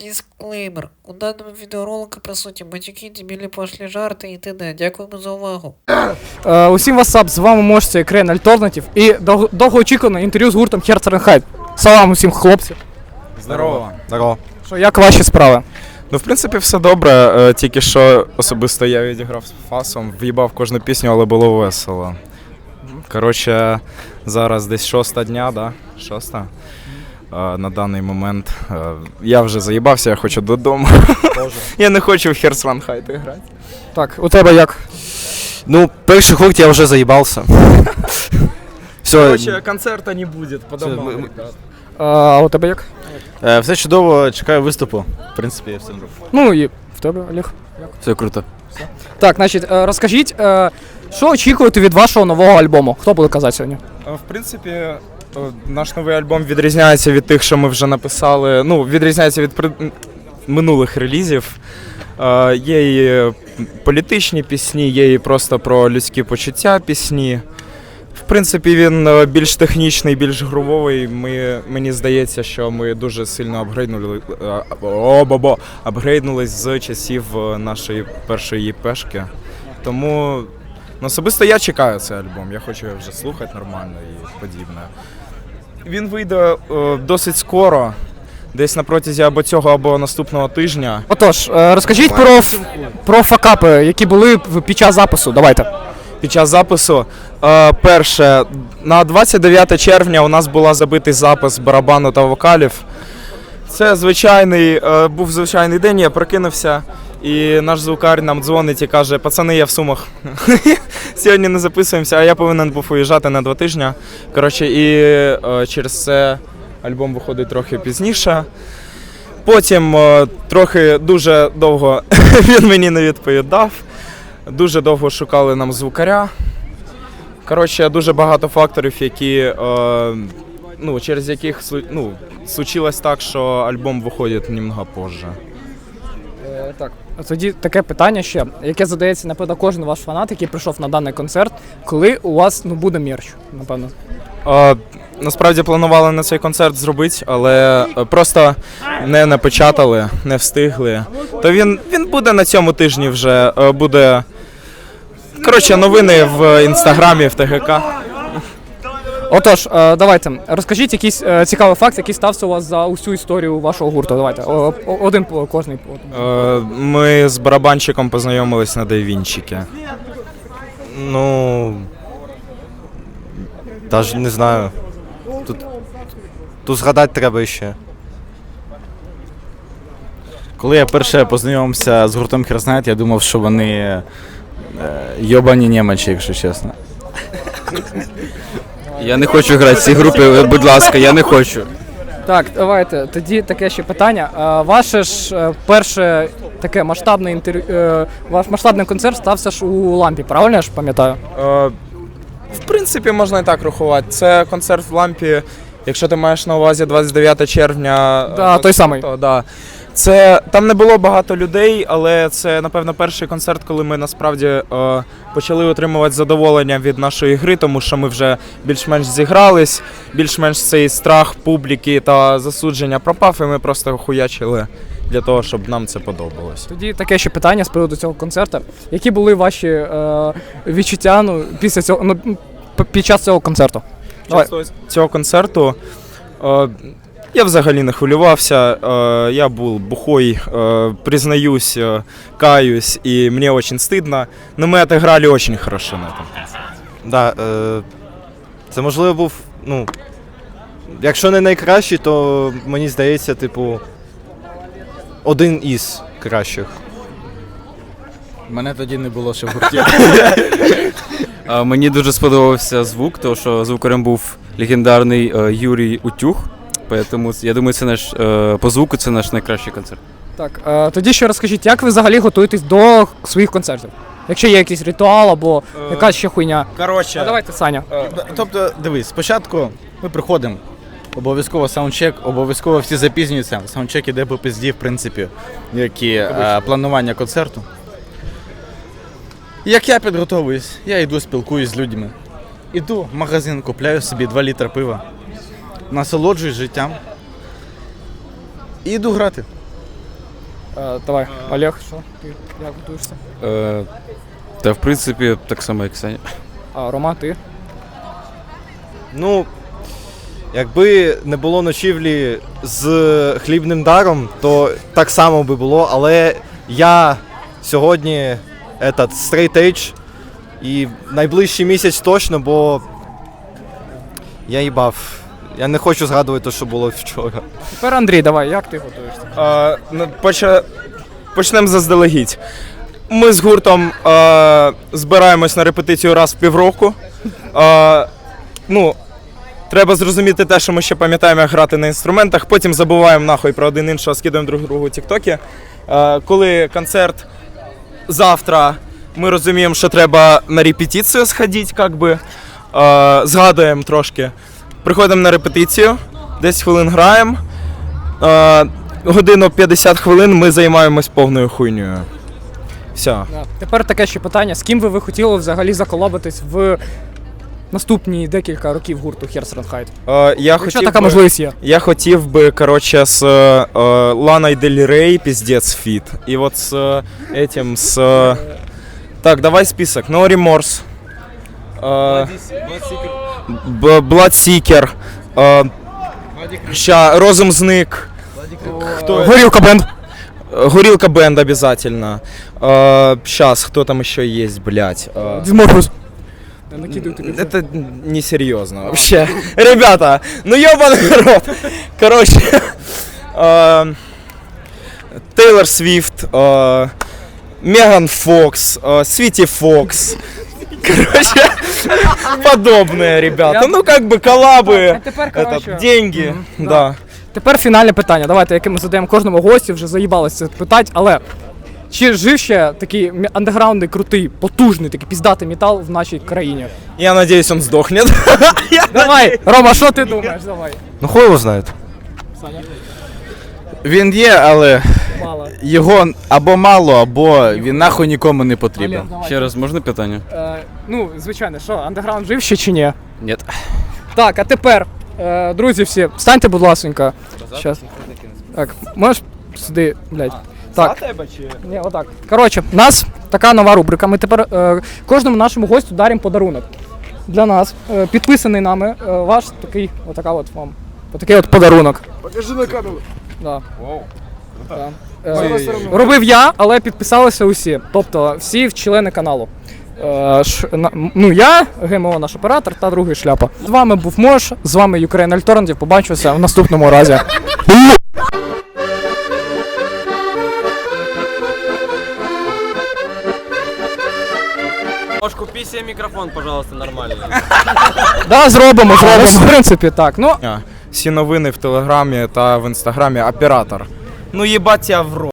Дисклеймер. У даному відеоролику присутні матюки, дебілі пошлі жарти і т.д. Дякуємо за увагу. Е, усім васап, з вами можете Крейн Альтернатив і дов- довгоочікуване інтерв'ю з гуртом Херцеренхайт. Салам усім хлопці. Здорово. Здорово. Що, як ваші справи? Ну, в принципі, все добре. е, Тільки що особисто я відіграв з фасом, в'їбав кожну пісню, але було весело. Коротше, зараз десь шоста дня, да? Шоста. На даний момент я вже заїбався, я хочу додому. Я не хочу в One Height грати. Так, у тебе як? Ну, перший гурт я вже заїбався. Все, Коротше, концерта не буде. Це ребят. Е, А у тебе як? е, все чудово, чекаю виступу. В принципі, все добре. Ну і в тебе, Олег. Все круто. Так, значить, е, розкажіть, е, що очікуєте від вашого нового альбому? Хто буде казати сьогодні? Е, В принципі, наш новий альбом відрізняється від тих, що ми вже написали. Ну, відрізняється від минулих релізів. Е, Є і політичні пісні, є і просто про людські почуття пісні. В принципі, він е, більш технічний, більш грувовий. Ми, мені здається, що ми дуже сильно апгрейднули, е, о, бабо, апгрейднулись з часів нашої першої ЄПшки. Тому Ну, особисто я чекаю цей альбом, я хочу його вже слухати нормально і подібне. Він вийде е, досить скоро, десь на протязі або цього, або наступного тижня. Отож, е, розкажіть про, ф- про факапи, які були в- під час запису. Давайте. Під час запису. Е, перше, на 29 червня у нас була забитий запис барабану та вокалів. Це звичайний, е, був звичайний день, я прокинувся, і наш звукар нам дзвонить і каже: пацани, я в сумах. Сьогодні не записуємося, а я повинен був уїжджати на два тижні. Коротше, і е, через це альбом виходить трохи пізніше. Потім е, трохи дуже довго він мені не відповідав. Дуже довго шукали нам звукаря. Коротше, дуже багато факторів, які, е, ну, через яких ну, случилось так, що альбом виходить немного позже. Так, тоді таке питання ще, яке задається, напевно, кожен ваш фанат, який прийшов на даний концерт, коли у вас ну, буде мерч, напевно. Е, насправді планували на цей концерт зробити, але е, просто не напечатали, не встигли. То він, він буде на цьому тижні вже. е, буде. Коротше, новини в інстаграмі, в ТГК. Отож, е, давайте, розкажіть якийсь е, цікавий факт, який стався у вас за усю історію вашого гурту. Давайте, один по кожний. Е, Ми з барабанщиком познайомились на Дайвінчики. Ну. Даже не знаю. Тут, тут згадати треба ще. Коли я перше познайомився з гуртом Херснайт, я думав, що вони е, йобані німечі, якщо чесно. Я не хочу грати в цій групі, будь ласка, я не хочу. Так, давайте. Тоді таке ще питання. Ваше ж е, перше таке масштабне інтерв'ю, е, ваш масштабний концерт стався ж у лампі, правильно я ж пам'ятаю? Е, В принципі, можна і так рахувати. Це концерт в лампі. Якщо ти маєш на увазі 29 червня. е, Да, той самий. То, да. Це там не було багато людей, але це напевно перший концерт, коли ми насправді е, почали отримувати задоволення від нашої гри, тому що ми вже більш-менш зігрались, більш-менш цей страх публіки та засудження пропав, і ми просто хуячили для того, щоб нам це подобалось. Тоді таке ще питання з приводу цього концерту. Які були ваші е, відчуття ну, після цього ну, під час цього концерту? Давай. Цього концерту е, я взагалі не хвилювався. Е, я був бухой, е, признаюсь, е, каюсь, і мені дуже стидно. Но ми отыграли дуже хорошо на этом. Да, е, це можливо був, ну. Якщо не найкращий, то мені здається, типу. Один із кращих. Мене тоді не було ще в гурті. Мені дуже сподобався звук, тому що звукарем був легендарний е, Юрій Утюг. Тому я думаю, це наш е, по звуку це наш найкращий концерт. Так, е, тоді ще розкажіть, як ви взагалі готуєтесь до своїх концертів? Якщо є якийсь ритуал або якась ще хуйня. Коротше, А давайте, Саня. Тобто, дивись, спочатку ми приходимо, обов'язково саундчек, обов'язково всі запізнюються. Саундчек іде по пизді, в принципі, як і е, планування концерту. Як я підготовуюсь, я йду спілкуюсь з людьми. Іду в магазин, купляю собі 2 літри пива, насолоджуюсь життям і йду грати. Е, давай, Олег, що? Ти як готуєшся? Е, та в принципі, так само, як Саня. А, Рома, ти? Ну, якби не було ночівлі з хлібним даром, то так само би було, але я сьогодні этот, straight edge і найближчий місяць точно, бо я їбав. Я не хочу згадувати що було вчора. Тепер Андрій, давай, як ти готуєшся? Е, ну, поча... Почнемо заздалегідь. Ми з гуртом е, збираємось на репетицію раз в півроку. Е, ну, треба зрозуміти те, що ми ще пам'ятаємо, як грати на інструментах. Потім забуваємо нахуй про один іншого, скидаємо друг другу тіктоки. Е, коли концерт завтра, ми розуміємо, що треба на репетицію сходити, як би. Е, згадуємо трошки. Приходимо на репетицію, 10 хвилин граємо. Е, годину 50 хвилин ми займаємось повною хуйнею. Все. Тепер таке ще питання: з ким би ви хотіли взагалі заколабитись в наступні декілька років гурту Херсранхайт? Е, я, Якщо хотів така би, можливість є. я хотів би, коротше, з е, Ланой Дель Рей, піздець фіт. І от з е, этим, з... е, Так, давай список. No Remorse. Е, Б- Bloodseeker. Е, Ща, Розум зник. Хто? Горілка бенд. Горілка бенд обязательно. Э, сейчас, кто там еще есть, блядь? Э, Дізморфус. Накидаю тобі. это несерьезно вообще. Ребята, ну ёбаный рот. Короче, э, Тейлор Свифт, э, Меган Фокс, э, Свити Фокс. Короче, подобные ребята. Ну, как бы коллабы, А тепер, этот, коротше, деньги, Мгм, да. Тепер фінальне питання. Давайте, яке ми задаємо кожному гостю, вже заїбалося це питати, але чи жив ще такий м- андеграундний, крутий, потужний, такий піздатий метал в нашій країні? Я надеюсь, он сдохнет. Я Давай, Рома, що ти думаєш? Давай. Ну хуй його знає. Він є, але Мало. його або мало, або він нахуй нікому не потрібен. Олег, давай. Ще раз можна питання? Е, ну, звичайно, що, андеграунд жив ще чи ні? Ні. Так, а тепер, е, друзі всі, встаньте, будь ласенька. Щас. Так, можеш сюди, блядь. Так. Ні, отак. Коротше, у нас така нова рубрика. Ми тепер е, кожному нашому гостю даримо подарунок. Для нас, е, підписаний нами, е, ваш такий, отака от вам. Отакий от подарунок. Покажи на камеру. Да. Да. Е, робив я, але підписалися усі. Тобто всі члени каналу. Е, ш, на, ну я, ГМО наш оператор та другий шляпа. З вами був Мош, з вами Ukraine Alternative. Побачимося в наступному разі. Можешь купи себе микрофон, пожалуйста, нормальный. Да, зробимо, зробимо. В принципі, так. Ну, Всі новини в Телеграмі та в Інстаграмі оператор. Ну їбать я в рот.